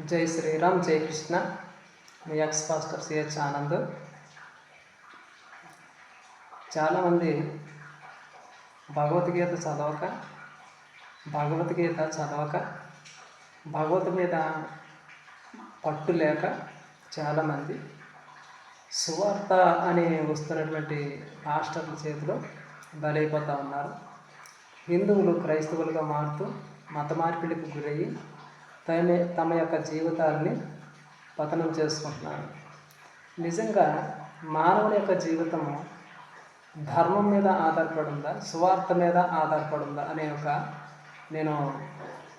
జై శ్రీరామ్ జై కృష్ణ. మీ ఎక్స్ పాస్టర్ సిహెచ్ ఆనంద్. చాలామంది భగవద్గీత చదవక భగవద్గీత చదవక భగవత్ మీద పట్టు లేక చాలామంది సువార్త అని వస్తున్నటువంటి మాస్టర్ల చేతిలో బలైపోతూ ఉన్నారు. హిందువులు క్రైస్తవులుగా మారుతూ మత మార్పిడికి గురయ్యి తమ తమ యొక్క జీవితాలని పతనం చేసుకుంటున్నారు. నిజంగా మానవుని యొక్క జీవితము ధర్మం మీద ఆధారపడి ఉందా సువార్త మీద ఆధారపడి ఉందా అనే ఒక నేను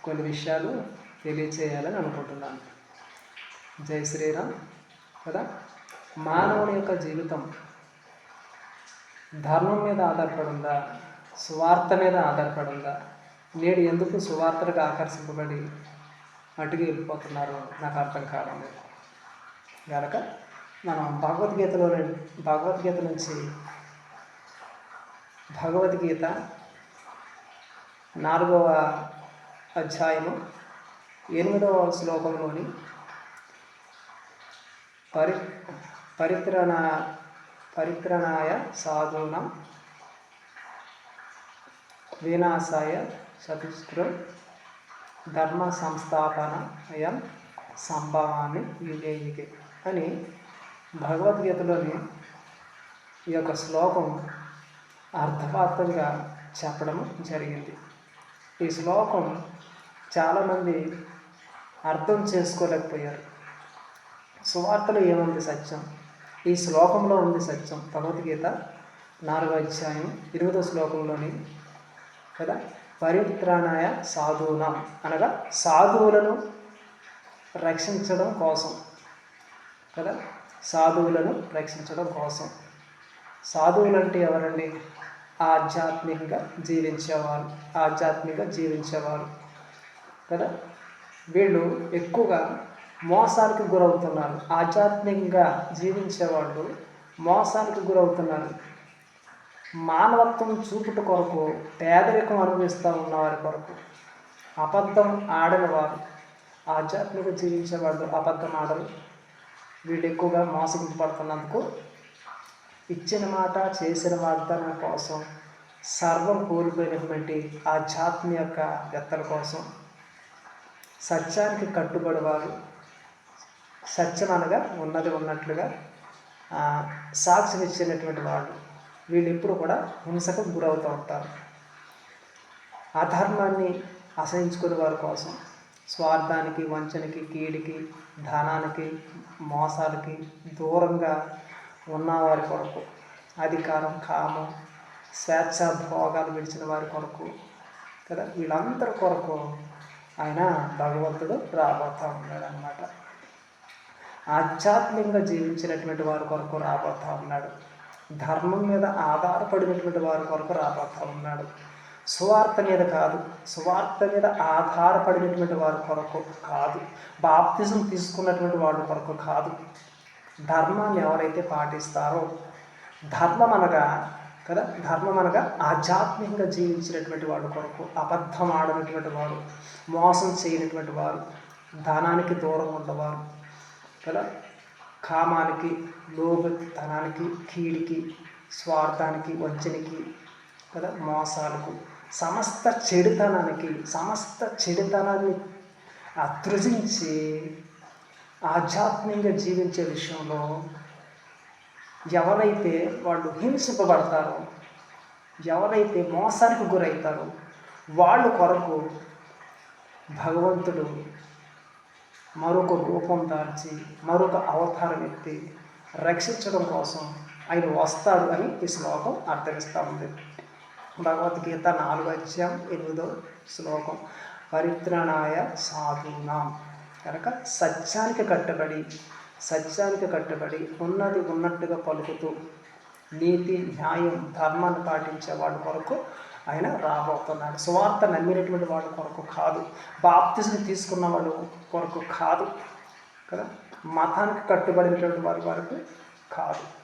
కొన్ని విషయాలు తెలియచేయాలని అనుకుంటున్నాను. జై శ్రీరామ్. కదా? మానవుని యొక్క జీవితం ధర్మం మీద ఆధారపడి ఉందా సువార్త మీద ఆధారపడి ఉందా నేడు ఎందుకు సువార్తలకు ఆకర్షింపబడి అటుకి వెళ్ళిపోతున్నారు. నాకు అర్థం కావడం లేదు. కనుక మనం భగవద్గీతలో భగవద్గీత నుంచి భగవద్గీత నాలుగవ అధ్యాయము ఎనిమిదవ శ్లోకంలోని పరి పరిత్రణ పరిత్రణాయ సాధూనం వినాశాయ చతుష్కృ ధర్మ సంస్థాపన అయం సంభవాన్ని విజయికి అని భగవద్గీతలోని ఈ యొక్క శ్లోకం అర్థవార్థంగా చెప్పడం జరిగింది. ఈ శ్లోకం చాలామంది అర్థం చేసుకోలేకపోయారు. సువార్తలో ఏముంది సత్యం? ఈ శ్లోకంలో ఉంది సత్యం. భగవద్గీత నాలుగో అధ్యాయం ఇరవదో శ్లోకంలోని కదా? పరిత్రాణాయ సాధువునం అనగా సాధువులను రక్షించడం కోసం కదా? సాధువులను రక్షించడం కోసం. సాధువులు అంటే ఎవరండి? ఆధ్యాత్మికంగా జీవించేవారు ఆధ్యాత్మికంగా జీవించేవారు కదా? వీళ్ళు ఎక్కువగా మోసానికి గురవుతున్నారు. ఆధ్యాత్మికంగా జీవించేవాళ్ళు మోసానికి గురవుతున్నారు. మానవత్వం చూపుట కొరకు పేదరికం అనుభవిస్తూ ఉన్నవారి కొరకు. అబద్ధం ఆడని వారు ఆధ్యాత్మిక జీవించేవాళ్ళు అబద్ధం ఆడరు. వీళ్ళు ఎక్కువగా మోసగింపబడుతున్నందుకు ఇచ్చిన మాట చేసిన వాగ్దానం కోసం సర్వం కోల్పోయినటువంటి ఆధ్యాత్మిక యొక్క వ్యక్తుల కోసం సత్యానికి కట్టుబడివారు. సత్యం అనగా ఉన్నది ఉన్నట్లుగా సాక్షినిచ్చినటువంటి ఇచ్చినటువంటి వీళ్ళు ఎప్పుడు కూడా హింసకు గురవుతూ ఉంటారు. అధర్మాన్ని అసహించుకునే వారి కోసం స్వార్థానికి వంచనకి కీడికి ధనానికి మోసాలకి దూరంగా ఉన్నవారి కొరకు అధికారం కామం స్వేచ్ఛ భోగాలు విడిచిన వారి కొరకు కదా వీళ్ళందరి కొరకు ఆయన భగవంతుడు రాబోతూ ఉన్నాడు అనమాట ఆధ్యాత్మికంగా జీవించినటువంటి వారి కొరకు రాబోతూ ఉన్నాడు. ధర్మం మీద ఆధారపడినటువంటి వారి కొరకు రాబోతా ఉన్నాడు. సువార్త మీద కాదు సువార్త మీద ఆధారపడినటువంటి వారి కొరకు కాదు బాప్తిజం తీసుకున్నటువంటి వాళ్ళ కొరకు కాదు. ధర్మాన్ని ఎవరైతే పాటిస్తారో ధర్మం అనగా కదా ధర్మం అనగా ఆధ్యాత్మికంగా జీవించినటువంటి వాళ్ళ కొరకు అబద్ధం ఆడినటువంటి వారు మోసం చేయనటువంటి వారు ధనానికి దూరం ఉన్నవారు కదా. కామానికి లోభతనానికి కీడికి స్వార్థానికి వంచనికి కదా మోసాలకు. సమస్త చెడుతనానికి సమస్త చెడుతనాన్ని అతృజించి ఆధ్యాత్మికంగా జీవించే విషయంలో ఎవరైతే వాళ్ళు హింసింపబడతారో ఎవరైతే మోసానికి గురవుతారో వాళ్ళ కొరకు భగవంతుడు మరొక రూపం దాల్చి మరొక అవతారం ఎత్తి రక్షించడం కోసం ఆయన వస్తాడు అని ఈ శ్లోకం అర్థమిస్తూ ఉంది. భగవద్గీత నాలుగు అధ్యాయం ఎనిమిదో శ్లోకం. పరిత్రణాయ సాధునాం. కనుక సత్యానికి కట్టుబడి సత్యానికి కట్టుబడి ఉన్నది ఉన్నట్టుగా పలుకుతూ నీతి న్యాయం ధర్మాన్ని పాటించే వాళ్ళ కొరకు ఆయన రాబోతున్నాడు. సువార్త నమ్మినటువంటి వాళ్ళ కొరకు కాదు. బాప్తిజం తీసుకున్న వాళ్ళ కొరకు కాదు. కదా? మతానికి కట్టుబడినటువంటి వారి వరకు కాదు.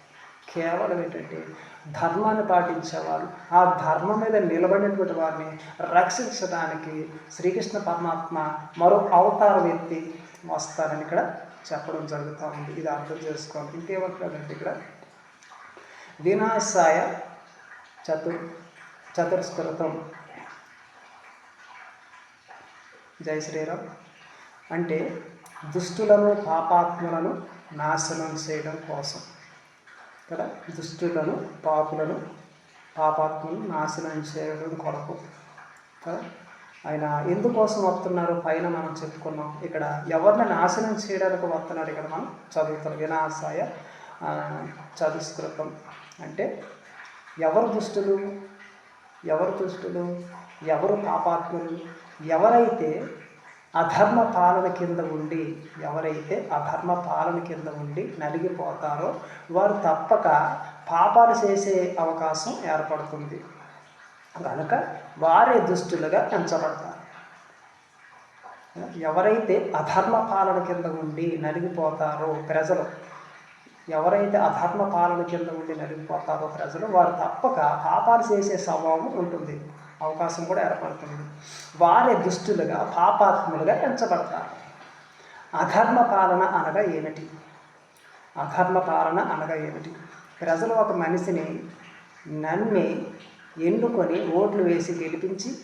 కేవలం ఏంటంటే ధర్మాన్ని పాటించేవారు. ఆ ధర్మం మీద నిలబడినటువంటి వారిని రక్షించడానికి శ్రీకృష్ణ పరమాత్మ మరో అవతారం ఎత్తి వస్తారని ఇక్కడ చెప్పడం జరుగుతూ ఉంది. ఇది అర్థం చేసుకోండి ఇంకేమంటున్నారంటే ఇక్కడ? వినాశాయ చతుర్ చతుర్స్కృతం. జై శ్రీరామ్. అంటే దుష్టులను పాపాత్ములను నాశనం చేయడం కోసం. కదా? దుష్టులను పాపులను పాపాత్మలను నాశనం చేయడం కొరకు. కదా? ఆయన ఎందుకోసం వస్తున్నారు? పైన మనం చెప్పుకున్నాం. ఇక్కడ ఎవరిని నాశనం చేయడానికి వస్తున్నారు? ఇక్కడ మనం చదువుతాం. వినాశాయ చదుస్కృతం అంటే ఎవరు దుష్టులు? ఎవరు దుష్టులు ఎవరు పాపాత్ములు ఎవరైతే అధర్మ పాలన కింద ఉండి ఎవరైతే అధర్మ పాలన కింద ఉండి నలిగిపోతారో వారు తప్పక పాపాలు చేసే అవకాశం ఏర్పడుతుంది. కనుక వారే దుష్టులుగా పెంచబడతారు. ఎవరైతే అధర్మ పాలన కింద ఉండి నలిగిపోతారో ప్రజలు ఎవరైతే అధర్మ పాలన కింద ఉండి నలిగిపోతారో ప్రజలు వారు తప్పక పాపాలు చేసే స్వభావం ఉంటుంది. అవకాశం కూడా ఏర్పడుతుంది. వారే దుష్టులుగా పాపాత్ములుగా ఎంచబడతారు. అధర్మ పాలన అనగా ఏమిటి? అధర్మ పాలన అనగా ఏమిటి? ప్రజలు ఒక మనిషిని నమ్మి ఎన్నుకొని ఓట్లు వేసి గెలిపించి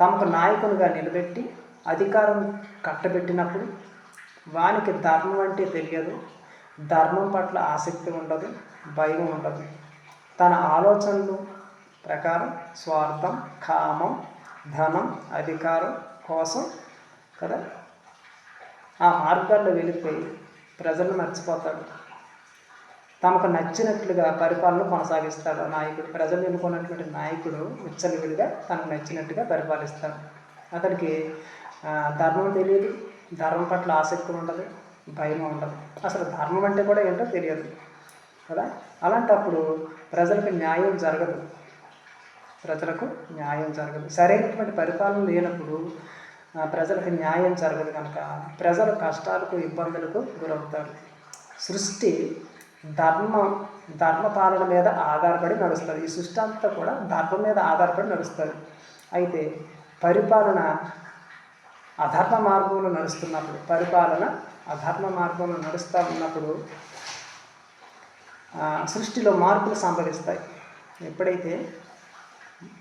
తమకు నాయకునిగా నిలబెట్టి అధికారం కట్టబెట్టినప్పుడు వానికి ధర్మం అంటే తెలియదు. ధర్మం పట్ల ఆసక్తి ఉండదు భయం ఉండదు. తన ఆలోచనలు ప్రకారం స్వార్థం కామం ధనం అధికారం కోసం కదా? ఆ మార్గాల్లో వెళ్ళిపోయి ప్రజలను మర్చిపోతాడు. తమకు నచ్చినట్లుగా పరిపాలన కొనసాగిస్తాడు. ఆ నాయకుడు ప్రజలు ఎన్నుకున్నటువంటి నాయకుడు ఉచ్చలివిడిగా తనకు నచ్చినట్టుగా పరిపాలిస్తాడు. అతనికి ధర్మం తెలియదు. ధర్మం పట్ల ఆసక్తి ఉండదు. భయం ఉండదు. అసలు ధర్మం అంటే కూడా ఏంటో తెలియదు. కదా? అలాంటప్పుడు ప్రజలకు న్యాయం జరగదు. ప్రజలకు న్యాయం జరగదు. సరైనటువంటి పరిపాలన లేనప్పుడు ప్రజలకు న్యాయం జరగదు కనుక ప్రజలు కష్టాలకు ఇబ్బందులకు గురవుతారు. సృష్టి ధర్మ ధర్మ పాలన మీద ఆధారపడి నడుస్తుంది. ఈ సృష్టి అంతా కూడా ధర్మం మీద ఆధారపడి నడుస్తుంది. అయితే పరిపాలన అధర్మ మార్గంలో నడుస్తున్నప్పుడు పరిపాలన అధర్మ మార్గంలో నడుస్తూ ఉన్నప్పుడు సృష్టిలో మార్పులు సంభవిస్తాయి. ఎప్పుడైతే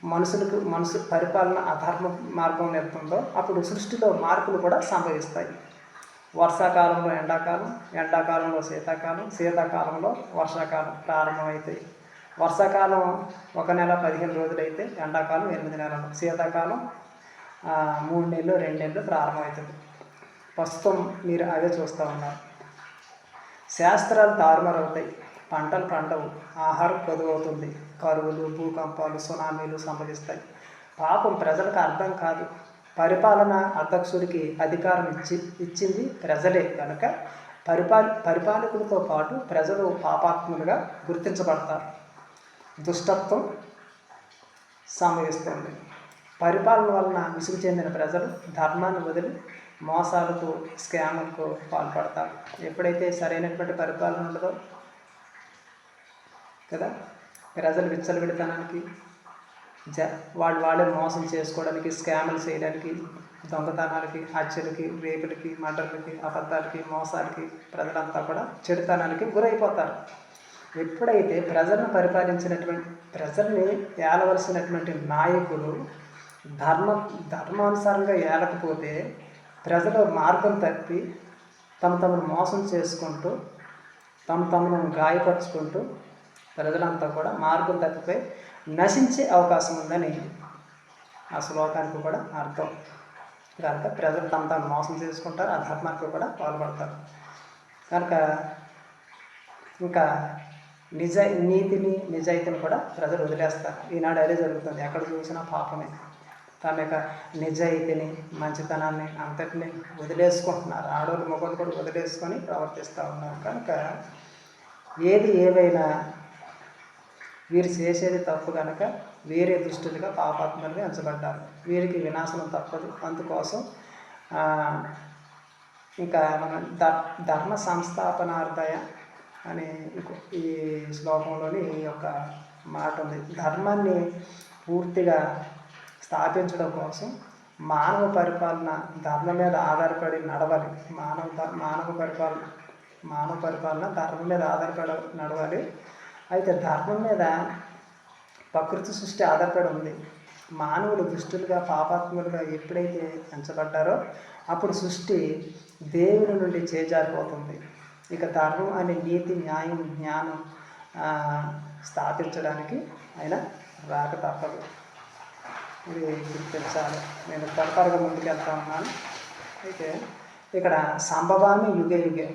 మనుషులకు మనసు పరిపాలన అధర్మ మార్గం వెళ్తుందో అప్పుడు సృష్టిలో మార్పులు కూడా సంభవిస్తాయి. వర్షాకాలంలో ఎండాకాలం ఎండాకాలంలో శీతాకాలం శీతాకాలంలో వర్షాకాలం ప్రారంభమవుతాయి. వర్షాకాలం ఒక నెల పదిహేను రోజులైతే ఎండాకాలం ఎనిమిది నెలలు శీతాకాలం మూడు నెలలు రెండు నెలలు ప్రారంభమవుతుంది. ప్రస్తుతం మీరు అవే చూస్తూ ఉన్నారు. శాస్త్రాలు తారుమారవుతాయి. పంటలు పండవు. ఆహారం కొదువవుతుంది. కరువులు భూకంపాలు సునామీలు సంభవిస్తాయి. పాపం ప్రజలకు అర్థం కాదు. పరిపాలన అధ్యక్షుడికి అధికారం ఇచ్చి ఇచ్చింది ప్రజలే కనుక పరిపాల పరిపాలకులతో పాటు ప్రజలు పాపాత్ములుగా గుర్తించబడతారు. దుష్టత్వం సంభవిస్తుంది. పరిపాలన వలన విసుగు చెందిన ప్రజలు ధర్మాన్ని వదిలి మోసాలకు స్కాములకు పాల్పడతారు. ఎప్పుడైతే సరైనటువంటి పరిపాలన ఉండదో కదా ప్రజలు విచ్చలవిడితనానికి జ వాళ్ళు వాళ్ళే మోసం చేసుకోవడానికి స్కాములు చేయడానికి దొంగతనాలకి హత్యలకి రేపులకి మటర్లకి అబద్ధాలకి మోసాలకి ప్రజలంతా కూడా చెడుతనానికి గురైపోతారు. ఎప్పుడైతే ప్రజలను పరిపాలించినటువంటి ప్రజల్ని ఏలవలసినటువంటి నాయకులు ధర్మ ధర్మానుసారంగా ఏలకపోతే ప్రజలు మార్గం తప్పి తమ తమను మోసం చేసుకుంటూ తమ తమను గాయపరుచుకుంటూ ప్రజలంతా కూడా మార్గం తప్పిపోయి నశించే అవకాశం ఉందని ఆ శ్లోకానికి కూడా అర్థం. కనుక ప్రజలు తమ తాను మోసం చేసుకుంటారు ఆ ధర్మానికి కూడా పాల్పడతారు. కనుక ఇంకా నిజ నీతిని నిజాయితీని కూడా ప్రజలు వదిలేస్తారు. ఈనాడు అదే జరుగుతుంది. ఎక్కడ చూసినా పాపమే. తమ యొక్క నిజాయితీని మంచితనాన్ని అంతటిని వదిలేసుకుంటున్నారు. ఆడవాళ్ళు మొగలు కూడా వదిలేసుకొని ప్రవర్తిస్తూ ఉన్నారు. కనుక ఏది ఏవైనా వీరు చేసేది తప్పు కనుక వేరే దుష్టులుగా పాపాత్మలుగా ఎంచబడ్డారు. వీరికి వినాశనం తప్పదు. అందుకోసం ఇంకా మన ధ ధర్మ సంస్థాపనార్థయ అనే ఈ శ్లోకంలోని ఈ యొక్క మాట ఉంది. ధర్మాన్ని పూర్తిగా స్థాపించడం కోసం మానవ పరిపాలన ధర్మం మీద ఆధారపడి నడవాలి. మానవ మానవ పరిపాలన మానవ పరిపాలన ధర్మం మీద ఆధారపడ నడవాలి. అయితే ధర్మం మీద ప్రకృతి సృష్టి ఆధారపడి ఉంది. మానవులు దుష్టులుగా పాపాత్ములుగా ఎప్పుడైతే ఎంచబడ్డారో అప్పుడు సృష్టి దేవుని నుండి చేజారిపోతుంది. ఇక ధర్మం అనే నీతి న్యాయం జ్ఞానం స్థాపించడానికి ఆయన రాక తప్పదు. ఇది గుర్తించాలి నేను త్వరగా ముందుకెళ్తా ఉన్నాను. అయితే ఇక్కడ సంభవామి యుగే యుగే.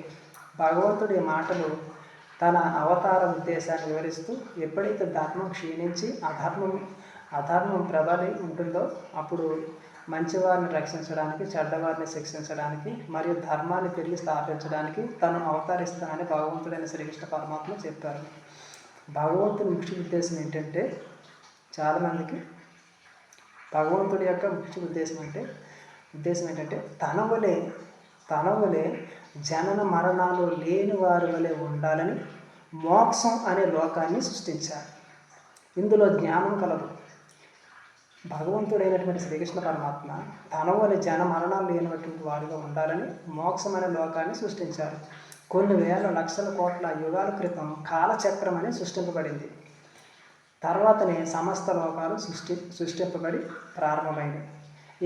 భగవంతుడి మాటలు తన అవతార ఉద్దేశాన్ని వివరిస్తూ ఎప్పుడైతే ధర్మం క్షీణించి అధర్మం అధర్మం ప్రబలి ఉంటుందో అప్పుడు మంచివారిని రక్షించడానికి చెడ్డవారిని శిక్షించడానికి మరియు ధర్మాన్ని తిరిగి స్థాపించడానికి తను అవతరిస్తానని భగవంతుడైన శ్రీకృష్ణ పరమాత్మ చెప్పారు. భగవంతుని ముఖ్య ఉద్దేశం ఏంటంటే చాలామందికి భగవంతుడి యొక్క ముఖ్య ఉద్దేశం అంటే ఉద్దేశం ఏంటంటే తన వలె తన వలె జనన మరణాలు లేని వారి వలె ఉండాలని మోక్షం అనే లోకాన్ని సృష్టించారు. ఇందులో జ్ఞానం కలదు. భగవంతుడైనటువంటి శ్రీకృష్ణ పరమాత్మ తన వలె జన మరణాలు లేనటువంటి వారిగా ఉండాలని మోక్షం అనే లోకాన్ని సృష్టించారు. కొన్ని వేల లక్షల కోట్ల యుగాల క్రితం కాలచక్రం అనేది సృష్టింపబడింది. తర్వాతనే సమస్త లోకాలు సృష్టి సృష్టింపబడి ప్రారంభమైనవి.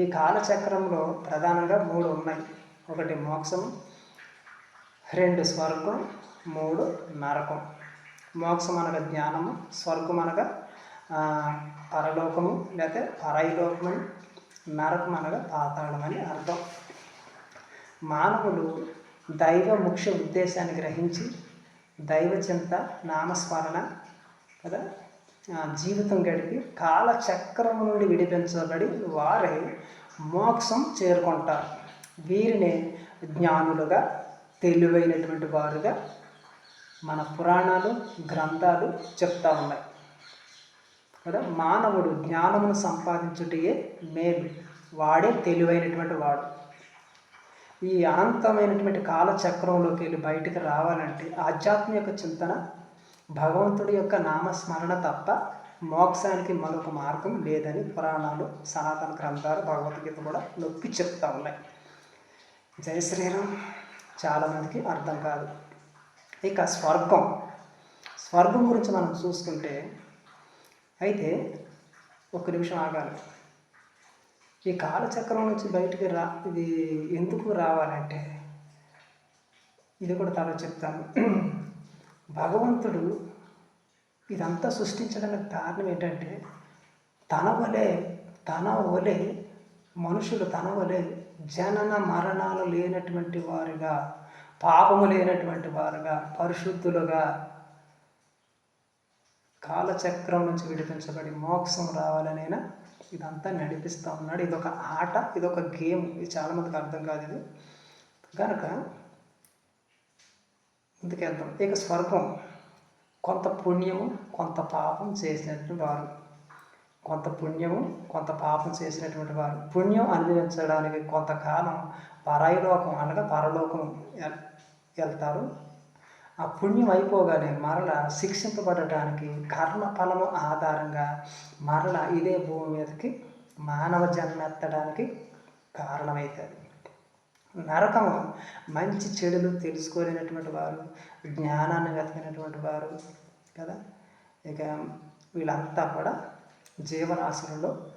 ఈ కాలచక్రంలో ప్రధానంగా మూడు ఉన్నాయి. ఒకటి మోక్షం రెండు స్వర్గం మూడు నరకం మోక్షం అనగా జ్ఞానము స్వర్గం అనగా పరలోకము లేకపోతే పరైలోకమని నరకం అనగా పాతాళం అని అర్థం. మానవులు దైవ ముఖ్య ఉద్దేశాన్ని గ్రహించి దైవ చింత నామస్మరణ కదా జీవితం గడిపి కాలచక్రం నుండి విడిపించబడి వారే మోక్షం చేరుకుంటారు. వీరిని జ్ఞానులుగా తెలివైనటువంటి వారుగా మన పురాణాలు గ్రంథాలు చెప్తా ఉన్నాయి. కదా? మానవుడు జ్ఞానమును సంపాదించుటయే మేలు. వాడే తెలివైనటువంటి వాడు. ఈ అనంతమైనటువంటి కాలచక్రంలోకి వెళ్ళి బయటికి రావాలంటే ఆధ్యాత్మిక చింతన భగవంతుడి యొక్క నామస్మరణ తప్ప మోక్షానికి మరొక మార్గం లేదని పురాణాలు సనాతన గ్రంథాలు భగవద్గీత కూడా నొక్కి చెప్తా ఉన్నాయి. జయ శ్రీరామ్. చాలామందికి అర్థం కాదు. ఇక స్వర్గం. స్వర్గం గురించి మనం చూసుకుంటే అయితే ఒక నిమిషం ఆగాలి. ఈ కాలచక్రం నుంచి బయటికి రా ఇది ఎందుకు రావాలంటే ఇది కూడా తర్వాత చెప్తాను. భగవంతుడు ఇదంతా సృష్టించడానికి కారణం ఏంటంటే తన వలె తన వలె మనుషులు తన వలె జనన మరణాలు లేనటువంటి వారుగా పాపము లేనటువంటి వారుగా పరిశుద్ధులుగా కాలచక్రం నుంచి విడిపించబడి మోక్షం రావాలనైనా ఇదంతా నడిపిస్తూ ఉన్నాడు. ఇదొక ఆట ఇదొక గేమ్. ఇది చాలామందికి అర్థం కాదు ఇది. కనుక ముందుకెళ్దాం ఇక స్వర్గం కొంత పుణ్యము కొంత పాపం చేసినటువంటి వారు. కొంత పుణ్యము కొంత పాపం చేసినటువంటి వారు. పుణ్యం అనుభవించడానికి కొంతకాలం పరాయిలోకం అనగా పరలోకం వెళ్తారు. ఆ పుణ్యం అయిపోగానే మరల శిక్షింపబడటానికి కర్మ ఫలము ఆధారంగా మరల ఇదే భూమి మీదకి మానవ జన్మ ఎత్తడానికి కారణమవుతుంది నరకము. మంచి చెడులు తెలుసుకోలేనటువంటి వారు జ్ఞానాన్ని వెతకినటువంటి వారు కదా. ఇక వీళ్ళంతా కూడా జీవరాశులలో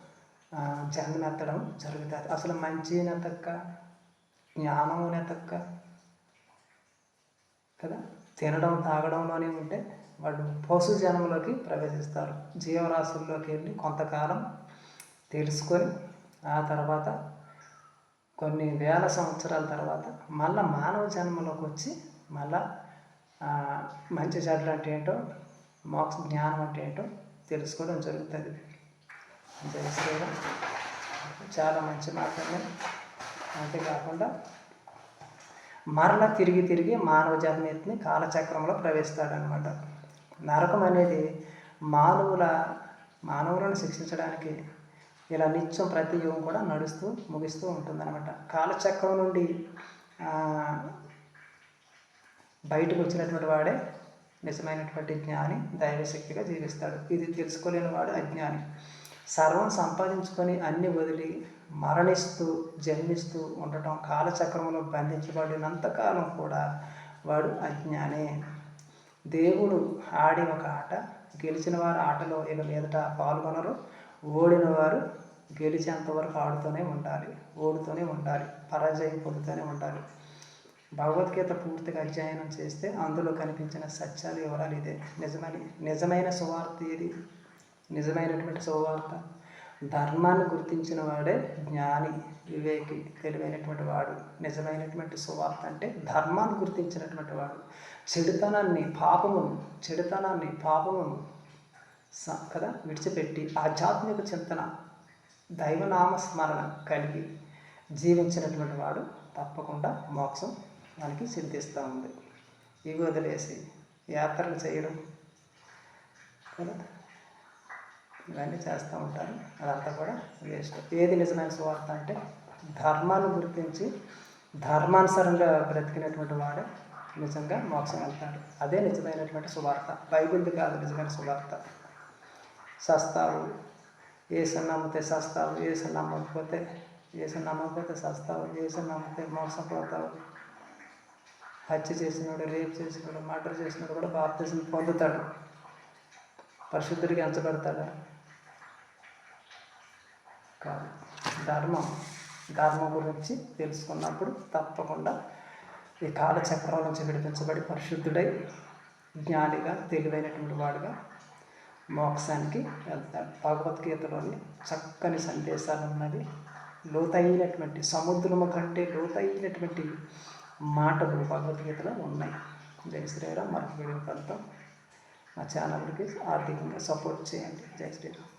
జన్మెత్తడం జరుగుతుంది. అసలు మంచి నెతక్క జ్ఞానము నెతక్క కదా. తినడం తాగడంలోనే ఉంటే వాళ్ళు పశు జనంలోకి ప్రవేశిస్తారు. జీవరాశుల్లోకి వెళ్ళి కొంతకాలం తెలుసుకొని ఆ తర్వాత కొన్ని వేల సంవత్సరాల తర్వాత మళ్ళా మానవ జన్మలోకి వచ్చి మళ్ళా మంచి చెడ్డలు అంటే ఏంటో మోక్ష జ్ఞానం అంటే ఏంటో తెలుసుకోవడం జరుగుతుంది. తెలుసుకోవడం చాలా మంచి మార్గమే అంతేకాకుండా మరల తిరిగి తిరిగి మానవ జన్మెత్తిని కాలచక్రంలో ప్రవేశిస్తాడనమాట. నరకం అనేది మానవుల మానవులను శిక్షించడానికి ఇలా నిత్యం ప్రతి యుగం కూడా నడుస్తూ ముగిస్తూ ఉంటుందన్నమాట. కాలచక్రం నుండి బయటకు వచ్చినటువంటి వాడే నిజమైనటువంటి జ్ఞాని దైవశక్తిగా జీవిస్తాడు. ఇది తెలుసుకోలేని వాడు అజ్ఞాని. సర్వం సంపాదించుకొని అన్ని వదిలి మరణిస్తూ జన్మిస్తూ ఉండటం కాలచక్రంలో బంధించబడినంతకాలం కూడా వాడు అజ్ఞానే. దేవుడు ఆడి ఒక ఆట గెలిచిన వారు ఆటలో ఇక మీదట పాల్గొనరు. ఓడిన వారు గెలిచేంత వరకు ఆడుతూనే ఉండాలి ఓడుతూనే ఉండాలి పరాజయం పొందుతూనే ఉండాలి. భగవద్గీత పూర్తిగా అధ్యయనం చేస్తే అందులో కనిపించిన సత్యాలు వివరాలు ఇదే. నిజమైన నిజమైన సువార్త ఇది నిజమైనటువంటి సువార్త? ధర్మాన్ని గుర్తించిన వాడే జ్ఞాని వివేకి తెలివైనటువంటి వాడు. నిజమైనటువంటి సువార్త అంటే ధర్మాన్ని గుర్తించినటువంటి వాడు. చెడుతనాన్ని పాపమును చెడుతనాన్ని పాపమును కదా? విడిచిపెట్టి ఆధ్యాత్మిక చింతన దైవనామ స్మరణ కలిగి జీవించినటువంటి వాడు తప్పకుండా మోక్షం మనకి సిద్ధిస్తూ ఉంది. ఇవి వదిలేసి యాత్రలు చేయడం కదా? ఇవన్నీ చేస్తూ ఉంటారు. అదంతా కూడా వేస్ట్. ఏది నిజమైన సువార్త అంటే ధర్మాన్ని గుర్తించి ధర్మానుసరంగా బ్రతికినటువంటి వాడే నిజంగా మోక్షం వెళ్తాడు. అదే నిజమైనటువంటి సువార్త. బైబిల్ది కాదు నిజమైన సువార్త. సస్తావు ఏసు నమ్మితే సస్తావు ఏసు నమ్మకపోతే ఏసు నమ్మకపోతే సస్తావు ఏసు నమ్మితే మోసపోతావు హత్య చేసినాడు రేప్ చేసినాడు మర్డర్ చేసినాడు కూడా బాప్తిజం పొందుతాడు. పరిశుద్ధుడికి ఎంచబడతాడా. కాదు ధర్మం. ధర్మం గురించి తెలుసుకున్నప్పుడు తప్పకుండా ఈ కాలచక్రం నుంచి విడిపించబడి పరిశుద్ధుడై జ్ఞానిగా తెలివైనటువంటి వాడుగా మోక్షానికి వెళ్తాడు. భగవద్గీతలోని చక్కని సందేశాలు ఉన్నది లోతైనటువంటి సముద్రము కంటే లోతైనటువంటి మాటలు భగవద్గీతలో ఉన్నాయి. జై శ్రీరామ్ మరొక వీడియో కలుద్దాం. మా ఛానల్కి ఆర్థికంగా సపోర్ట్ చేయండి. జై శ్రీరామ్.